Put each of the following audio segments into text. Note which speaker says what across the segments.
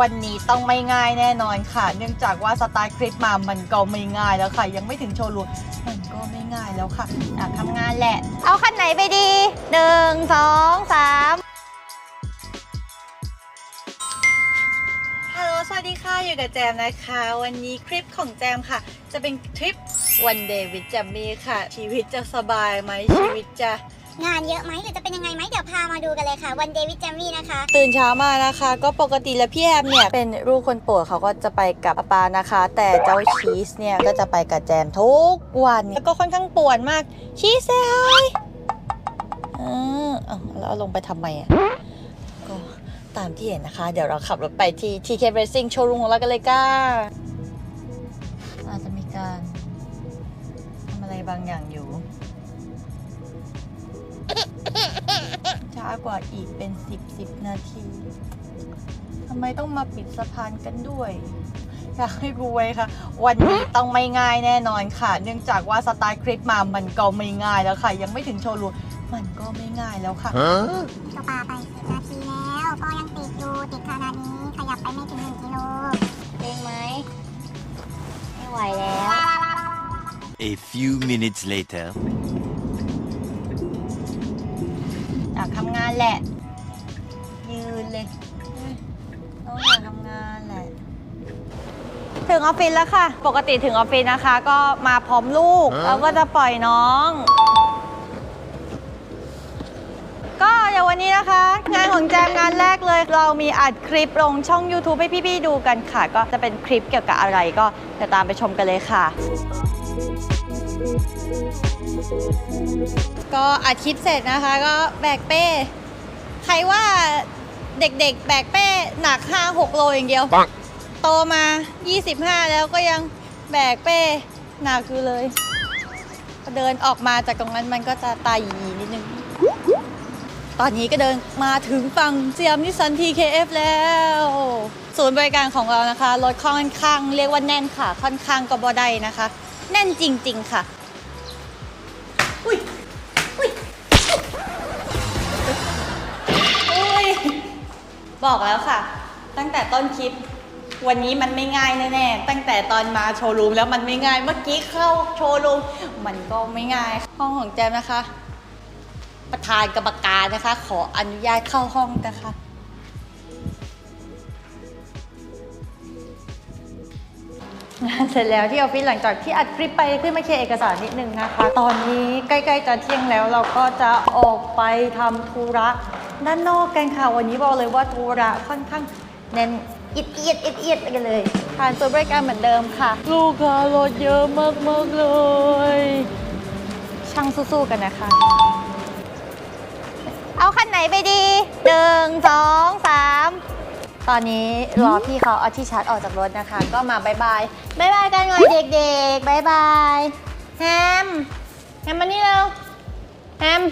Speaker 1: วันนี้ต้องไม่ง่ายแน่นอนค่ะ เนื่องจากว่าสตาร์ทคลิปมามันก็ไม่ง่ายแล้วค่ะ ยังไม่ถึงโชว์รูมมันก็ไม่ง่ายแล้วค่ะอยากทำงานแหละ เอาคันไหนไปดีหนึ่งสองสามฮัลโหลสวัสดีค่ะ อยู่กับแจมนะคะ วันนี้คลิปของแจมค่ะ จะเป็นทริปวันเดย์วิจมมี่ค่ะ ชีวิตจะสบายไหมชีวิตจะ
Speaker 2: งานเยอะไหมหรือจะเป็นยังไงไหมเดี๋ยวพามาดูกันเลยค่ะ วันเดวิดแจมมี่นะคะ
Speaker 1: ตื่นเช้ามานะคะ ก็ปกติแล้วพี่แอมเนี่ยเป็นลูกคนโปรดเขาก็จะไปกับป้าปานะคะ แต่เจ้าชีสเนี่ยก็จะไปกับแจมทุกวันแล้วก็ค่อนข้างป่วนมากชีสเซายเออแล้วเอาลงไปทำไมอะก็ตามที่เห็นนะคะ เดี๋ยวเราขับรถไปที่ TK Racing Showroom ของเรากันเลยก้าอาจจะมีการทำอะไรบางอย่างอยู่ ช้ากว่าอีกเป็น10 10นาทีทำไมต้องมาปิดสะพานกันด้วยอยากให้รู้ไว้ค่ะ วันนี้ต้องไม่ง่ายแน่นอนค่ะ เนื่องจากว่าสตาร์ทคลิปมามันก็ไม่ง่ายแล้วค่ะ ยังไม่ถึงโชว์รูมมันก็ไม่ง่ายแล้วค่ะ
Speaker 3: Huh?
Speaker 2: เราปาไปสิบนาทีแล้วก็ยังติดอยู่ติดขนาดนี้ขยับไปไม่ถึงหนึ่งกิโล
Speaker 4: เองไหมไม่ไหวแล้ว
Speaker 3: A few minutes later.
Speaker 1: งออฟฟิศแล้วค่ะ ปกติถึงออฟฟิศนะคะ ก็มาพร้อมลูก
Speaker 3: ฮะ
Speaker 1: เราก็จะปล่อยน้อง ก็เดี๋ยววันนี้นะคะ งานของแจมงานแรกเลย เรามีอัดคลิปลงช่อง YouTube ให้พี่ๆดูกันค่ะ ก็จะเป็นคลิปเกี่ยวกับอะไรก็จะตามไปชมกันเลยค่ะก็อัดคลิปเสร็จนะคะก็แบกเป้ ใครว่าเด็กๆ แบกเป้หนัก 5-6 โลอย่างเดียว
Speaker 3: Bonk.
Speaker 1: โตมา 25 แล้วก็ยังแบกเป้หนักอยู่เลย เดินออกมาจากตรงนั้นมันก็จะตายยีนิดนึง ตอนนี้ก็เดินมาถึงฝั่งเจียมนิสัน TKF แล้ว ศูนย์บริการของเรานะคะ รถค่อนข้างเรียกว่าแน่นค่ะ ค่อนข้างก็บ่ได้นะคะ แน่นจริง ๆ ค่ะอุ้ยอุ้ยอุ้ยบอกแล้วค่ะ ตั้งแต่ต้นคลิป วันนี้มันไม่ง่ายแน่ๆ ตั้งแต่ตอนมาโชว์รูมแล้วมันไม่ง่าย เมื่อกี้เข้าโชว์รูมมันก็ไม่ง่าย ห้องของแจมนะคะ ประธานกรรมการนะคะ ขออนุญาตเข้าห้องนะคะงานเสร็จแล้วที่ออฟฟิศหลังจากที่อัดคลิปไปขึ้นมาเคลียร์เอกสารนิดนึงนะคะ ตอนนี้ใกล้ๆจะเที่ยงแล้วเราก็จะออกไปทำธุระด้านนอกกันค่ะ วันนี้บอกเลยว่าธุระค่อนข้างแน่น เอียดเอียดเอียดเอียดกันเลยผ่านตัวบริการเหมือนเดิมค่ะ ลูกค้ารถเยอะมากๆเลย ช่างสู้ๆกันนะคะ เอาคันไหนไปดีหนึ่งสองสามตอนนี้รอพี่เขาเอาที่ชาร์จออกจากรถนะคะ ก็มาบายบายบายบายกันหน่อยเด็กๆบายบายแฮมแฮมมานี่เร็วแฮม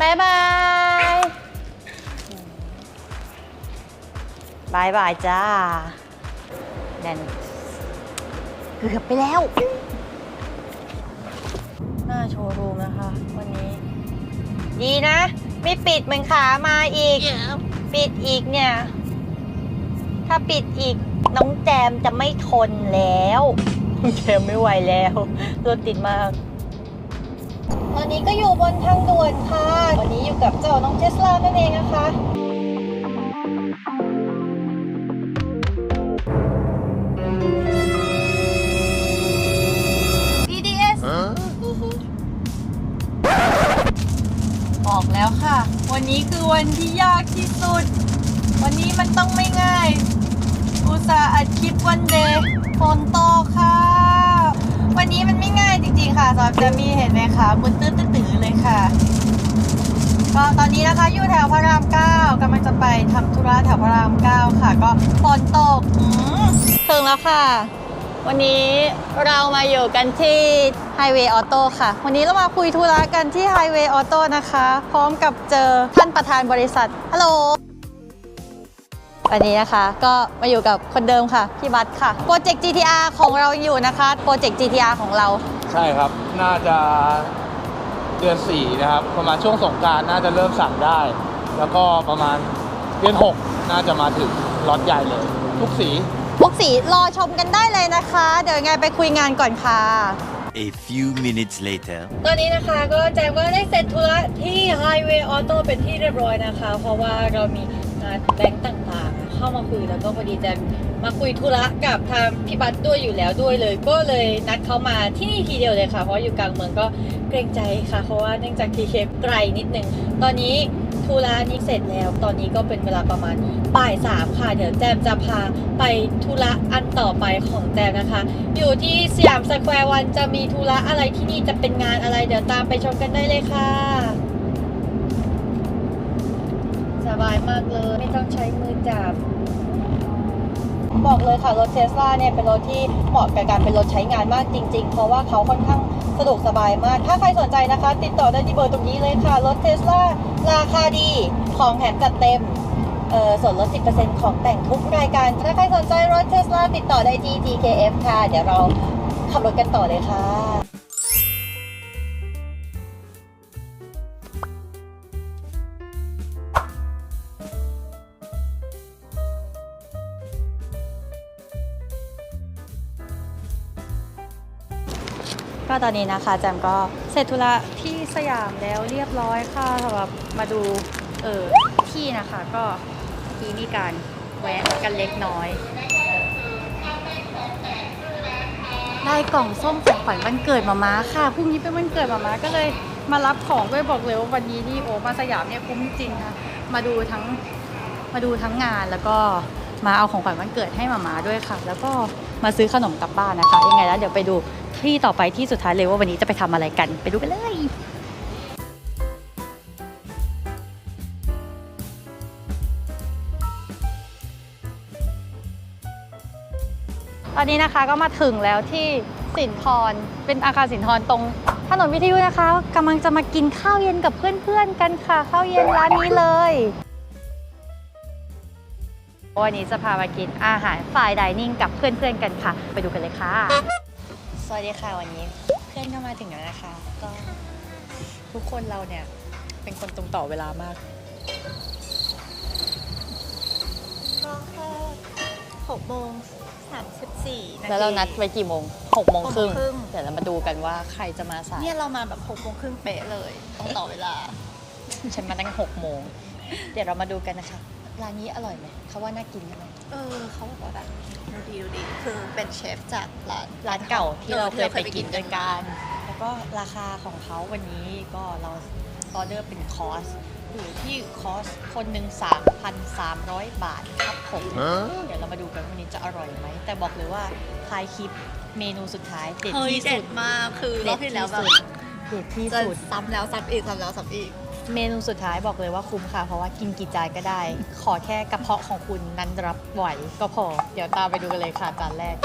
Speaker 1: บายบาย บายบายจ้าแน่นเกือบไปแล้ว หน้าโชว์รูมนะคะ วันนี้ ดีนะ ไม่ปิดเหมือนขามาอีก ปิดอีกเนี่ย ถ้าปิดอีกน้องแจมจะไม่ทนแล้วน้องแจมไม่ไหวแล้วรถติดมาก ตอนนี้ก็อยู่บนทางด่วนค่ะ วันนี้อยู่กับเจ้าน้องเทสลานั่นเองนะคะ บอกแล้วค่ะ วันนี้คือวันที่ยากที่สุด วันนี้มันต้องไม่ง่ายอุตส่าห์อัดคลิปวันเดย์ฝนตกค่ะ วันนี้มันไม่ง่ายจริงๆค่ะสำหรับจมมี่เห็นไหมคะมุนตื้อตื้อเลยค่ะ ก็ตอนนี้นะคะอยู่แถวพระรามเก้ากำลังจะไปทำธุระแถวพระรามเก้าค่ะ ก็ฝนตกถึงแล้วค่ะ วันนี้เรามาอยู่กันที่ Highway Auto ค่ะ วันนี้เรามาคุยธุระกันที่ Highway Auto นะคะ พร้อมกับเจอท่านประธานบริษัท ฮัลโหล วันนี้นะคะก็มาอยู่กับคนเดิมค่ะ พี่บัตค่ะ โปรเจกต์ GTR ของเราอยู่นะคะ โปรเจกต์ GTR ของเรา
Speaker 5: ใช่ครับ น่าจะเดือน 4 นะครับ ประมาณช่วงสงกรารน่าจะเริ่มสั่งได้ แล้วก็ประมาณเดือน 6 น่าจะมาถึงล็อตใหญ่เลย ทุกสี
Speaker 1: ทุกสีรอชมกันได้เลยนะคะ เดี๋ยวยังไงไปคุยงานก่อนค่ะ
Speaker 3: A few minutes later.
Speaker 1: ตอนนี้นะคะก็แจมก็ได้เสร็จธุระที่ Highway Auto เป็นที่เรียบร้อยนะคะ เพราะว่าเรามีงานแบงก์ต่างๆ เข้ามาคุยแล้วก็พอดีแจมมาคุยธุระกับทางพี่บัตด้วยอยู่แล้วด้วยเลย ก็เลยนัดเขามาที่นี่ทีเดียวเลยค่ะ เพราะอยู่กลางเมืองก็เกรงใจค่ะ เพราะว่าเนื่องจากทีเคไกลนิดนึง ตอนนี้ธุระนี้เสร็จแล้ว ตอนนี้ก็เป็นเวลาประมาณบ่ายสามค่ะ เดี๋ยวแจมจะพาไปธุระอันต่อไปของแจมนะคะ อยู่ที่สยามสแควร์วันจะมีธุระอะไรที่นี่จะเป็นงานอะไร เดี๋ยวตามไปชมกันได้เลยค่ะ บายมากเลย ไม่ต้องใช้มือจับ บอกเลยค่ะ รถเทสลาเนี่ยเป็นรถที่เหมาะกับการเป็นรถใช้งานมากจริง ๆ เพราะว่าเขาค่อนข้างสะดวกสบายมาก ถ้าใครสนใจนะคะ ติดต่อได้ที่เบอร์ตรงนี้เลยค่ะ รถเทสลาราคาดีของแถมจัดเต็มเออส่วนลด 10%ของแต่งทุกรายการ ถ้าใครสนใจรถเทสลาติดต่อได้ที่ GKF ค่ะ เดี๋ยวเราขับรถกันต่อเลยค่ะ ก็ตอนนี้นะคะแจมก็เสร็จธุระที่สยามแล้วเรียบร้อยค่ะสำหรับมาดูเออที่นะคะก็เมื่อกี้มีการแวะกันเล็กน้อย ได้กล่องส้มของขวัญวันเกิดมาม้าค่ะพรุ่งนี้เป็นวันเกิดมาม้าก็เลยมารับของด้วยบอกเลยว่าวันนี้นี่โอ้มาสยามเนี่ยคุ้มจริงค่ะมาดูทั้งมาดูทั้งงานแล้วก็มาเอาของขวัญวันเกิดให้มาม้าด้วยค่ะ แล้วก็มาซื้อขนมกลับบ้านนะคะ ยังไงแล้วเดี๋ยวไปดู ที่ต่อไปที่สุดท้ายเลยว่าวันนี้จะไปทำอะไรกัน ไปดูกันเลยตอนนี้นะคะก็มาถึงแล้วที่สินทรเป็นอาคารสินทรตรงถนนวิทยุนะคะกำลังจะมากินข้าวเย็นกับเพื่อนๆกันค่ะ ข้าวเย็นร้านนี้เลยวันนี้จะพามากินอาหารฝ่ายดิเนิ่งกับเพื่อนๆกันค่ะ ไปดูกันเลยค่ะ วัสดีค่ะวันนี้เพื่อนก็มาถึงแล้วนะคะ ก็ทุกคนเราเนี่ยเป็นคนตรงต่อเวลามาก
Speaker 6: ก็แค่หกโมงสามสิบสี่นาที
Speaker 1: แล้วเรานัดไว้กี่โมงหกโมงครึ่ง
Speaker 6: หกโมงครึ่ง
Speaker 1: เดี๋ยวเรามาดูกันว่าใครจะมาสาย
Speaker 6: เนี่ยเรามาแบบหกโมงครึ่งเป๊ะเลยต้องต่อเวลา
Speaker 1: ฉันมาตั้งหกโมงเดี๋ยวเรามาดูกันนะคะร้านนี้อร่อยไหมเขาว่าน่ากินใช่ไหม
Speaker 6: เออเขาบอกว่าแบบดูดีดูดีคือเป็นเชฟจากร้าน
Speaker 1: ร้านเก่าที่เราเคยไปกิน
Speaker 6: กั
Speaker 1: ด้วยกันแล้วก็ราคาของเขาวันนี้ก็เราออเดอร์เป็นคอร์สอยู่ที่คอร์สคนหนึ่ง3,300 บาทครับผมเดี๋ยวเรามาดูกันวันนี้จะอร่อยไหม แต่บอกเลยว่าท้ายคลิปเมนูสุดท้ายเด็ด
Speaker 6: เฮ้ย
Speaker 1: ที่
Speaker 6: เด็
Speaker 1: สุ
Speaker 6: ด
Speaker 1: ด
Speaker 6: มากคือรอบที่แล้วแบบ
Speaker 1: เด็ดที่
Speaker 6: จะ
Speaker 1: สุด
Speaker 6: ซ้ำแล้วซ้ำอีกซ้ำแล้วซ้ำอีก
Speaker 1: เมนูสุดท้ายบอกเลยว่าคุ้มค่ะ เพราะว่ากินกี่จานก็ได้ ขอแค่กระเพาะของคุณนั้นรับไหวก็พอ เดี๋ยวตามไปดูกันเลยค่ะจานแรก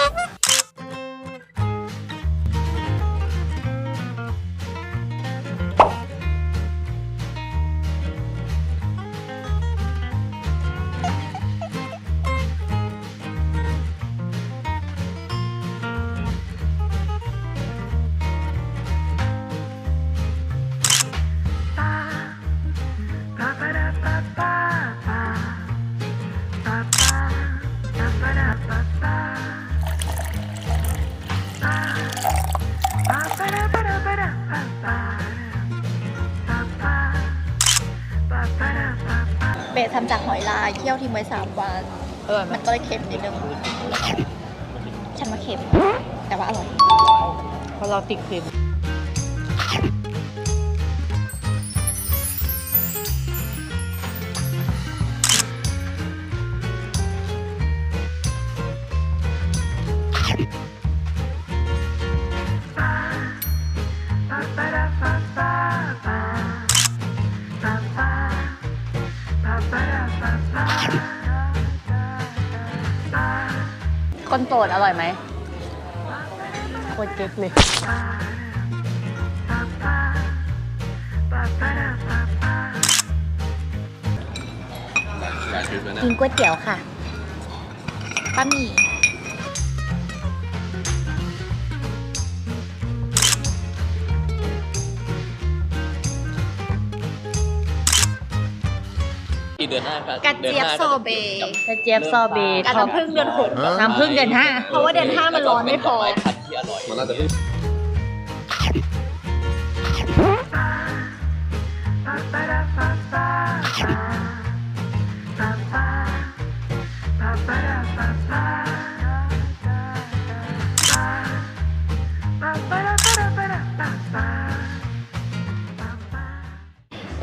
Speaker 6: ทำจากหอยลายเคี่ยวทิ้งไว้สามวัน
Speaker 1: เออ
Speaker 6: มันก็เลยเค็มนิดนึงฉันว่าเค็มแต่ว่าอร่อย
Speaker 1: เพราะเราติดครีม คนโปรดอร่อยไหมโคตรเก๊กเลย
Speaker 6: กินก๋วยเตี๋ยวค่ะบะหมี่
Speaker 7: เดือนหน้าครับ
Speaker 6: กระเจี๊ยบ
Speaker 7: ดือนหน้า
Speaker 6: โซเบ
Speaker 7: กับ
Speaker 1: กระเจี๊ยบซอเบต์
Speaker 6: กับน้ำผึ้งเดือนหก
Speaker 1: น้ำผึ้งเดือนห้า
Speaker 6: เพราะว่าเดือนห้ามันร้อนไม่พอ
Speaker 7: แล้วก็เป็นดกพันธุ์ที่อร่อย
Speaker 5: มันน่าจะ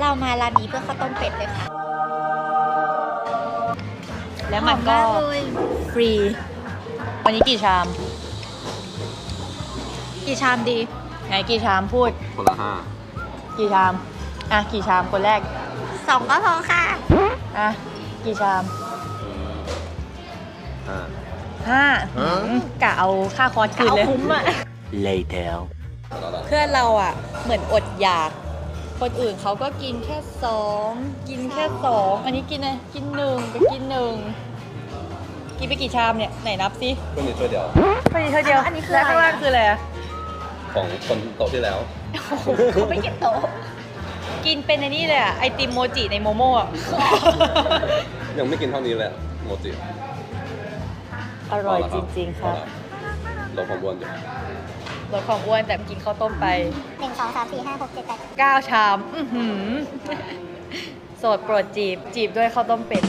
Speaker 6: เรามาร้านนี้เพื่อข้าวต้มเป็ดเลยค่ะ
Speaker 1: แล้วมันก็
Speaker 6: หอมากเลย
Speaker 1: ฟรี วันนี้กี่ชาม
Speaker 6: กี่ชามดี
Speaker 1: ไงกี่ชามพูด
Speaker 5: คนละห้า
Speaker 1: กี่ชาม อะ กี่ชามคนแรก
Speaker 6: สองก็พอค่ะ
Speaker 1: อะ กี่ชาม
Speaker 5: ห้า
Speaker 1: ห้าหืมกะเอาค่าคอร์สคืนเลย
Speaker 6: เอาคุ้มอะ
Speaker 3: Later.
Speaker 1: เพื่อนเราอะ เหมือนอดอยาก คนอื่นเขาก็กินแค่สองกินแค่สองอันนี้กินอะไรกินหนึ่งไปกินหนึ่งกินไปกี่ชามเนี่ยไหนนับสิ
Speaker 5: ก็มีช่วยเดียว
Speaker 1: พอดีเท่าเดียว
Speaker 6: อันนี้คือ
Speaker 1: แล้ว
Speaker 6: อะไร
Speaker 1: ข้างล่าง
Speaker 6: อะ
Speaker 1: คืออะไรอะ
Speaker 5: ของคนโต๊ะที่แล้ว
Speaker 6: เขาไม่เก็บโต๊ะ
Speaker 1: กินเป็นไอ้นี่เลยอะไอติมโมจิในโมโม่อะ
Speaker 5: ยังไม่กินเท่านี้เลยอะโมจิ
Speaker 1: อร่อยจริงๆค่ะ
Speaker 5: ลดความอ้วนอยู่
Speaker 1: ลดความอ้วนแต่กินข้าวต้มไป
Speaker 2: หนึ่งสองสามสี่ห้าหกเจ็ดแปด
Speaker 1: 9ชามอื้อหือโสดโปรดจีบ จีบด้วยข้าวต้มเป็ด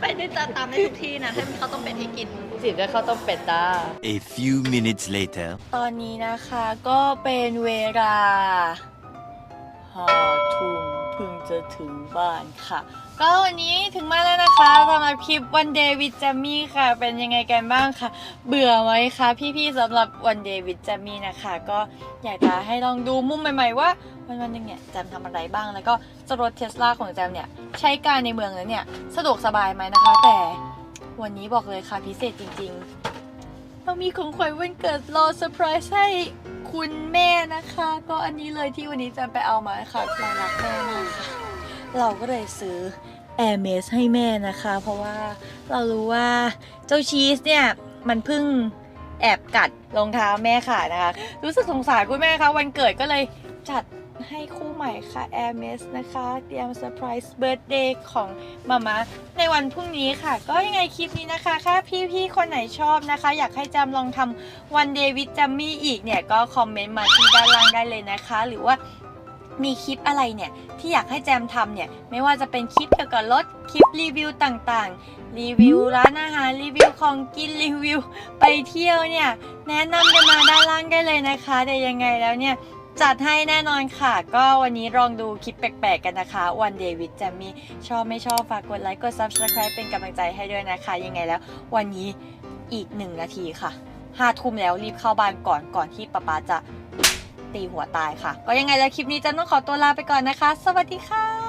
Speaker 6: ไปได้จะตามได้ทุกที่นะถ้ามีข้าวต้มเป็ดให้กิน
Speaker 1: จีบด้วยข้าวต้มเป็ดจ้า
Speaker 3: A few minutes later.
Speaker 1: ตอนนี้นะคะก็เป็นเวลาห้าทุ่มเพิ่งจะถึงบ้านค่ะ ก็วันนี้ถึงมาแล้วนะคะสำหรับคลิปวันเดวิดจามี่ค่ะ เป็นยังไงกันบ้างคะเบื่อไหมคะพี่ๆสำหรับวันเดวิดจามี่นะคะ ก็อยากจะให้ลองดูมุมใหม่ๆว่าวันวันหนึ่งเนี่ยแจมทำอะไรบ้างแล้วก็จะรถเทสลาของแจมเนี่ยใช้การในเมืองแล้วเนี่ยสะดวกสบายไหมนะคะ แต่วันนี้บอกเลยค่ะพิเศษจริงๆเรามีของขวัญวันเกิดรอเซอร์ไพรส์ให้ คุณแม่นะคะ ก็อันนี้เลยที่วันนี้จะไปเอามาค่ะเรารักแม่มากค่ะเราก็เลยซื้อแอร์เมสให้แม่นะคะ เพราะว่าเรารู้ว่าเจ้าชีสเนี่ย มันเพิ่งแอบกัดรองเท้าแม่ค่ะนะคะ รู้สึกสงสารคุณแม่คะวันเกิดก็เลยจัด ให้คู่ใหม่ค่ะ Air m a s นะคะ เตรียมเซอร์ไพรส์เบิร์ d เดย์ของมามาในวันพรุ่งนี้ค่ะ ก็ยังไงคลิปนี้นะคะถ้าพี่ๆ คนไหนชอบนะคะ อยากให้จำลองทำวันเดย์วิดจัมมี่อีกเนี่ย ก็คอมเมนต์มาที่ด้านล่างได้เลยนะคะ หรือว่ามีคลิปอะไรเนี่ย ที่อยากให้แจมทำเนี่ย ไม่ว่าจะเป็นคลิปเกี่ยวกับรถคลิปรีวิวต่างๆ รีวิวร้านอาหารรีวิวของกินรีวิว ไปเที่ยวเนี่ย แนะนำกันมาด้านล่างได้เลยนะคะแต่ยังไงแล้วเนี่ย จัดให้แน่นอนค่ะ ก็วันนี้ลองดูคลิปแปลกๆกันนะคะวันเดวิดจะมีชอบไม่ชอบฝากกดไลค์กด Subscribe เป็นกำลังใจให้ด้วยนะคะ ยังไงแล้ว วันนี้อีกหนึ่งนาทีค่ะห้าทุ่มแล้วรีบเข้าบ้านก่อนก่อนที่ป๊าป๊าจะตีหัวตายค่ะ ก็ยังไงแล้วคลิปนี้จะต้องขอตัวลาไปก่อนนะคะ สวัสดีค่ะ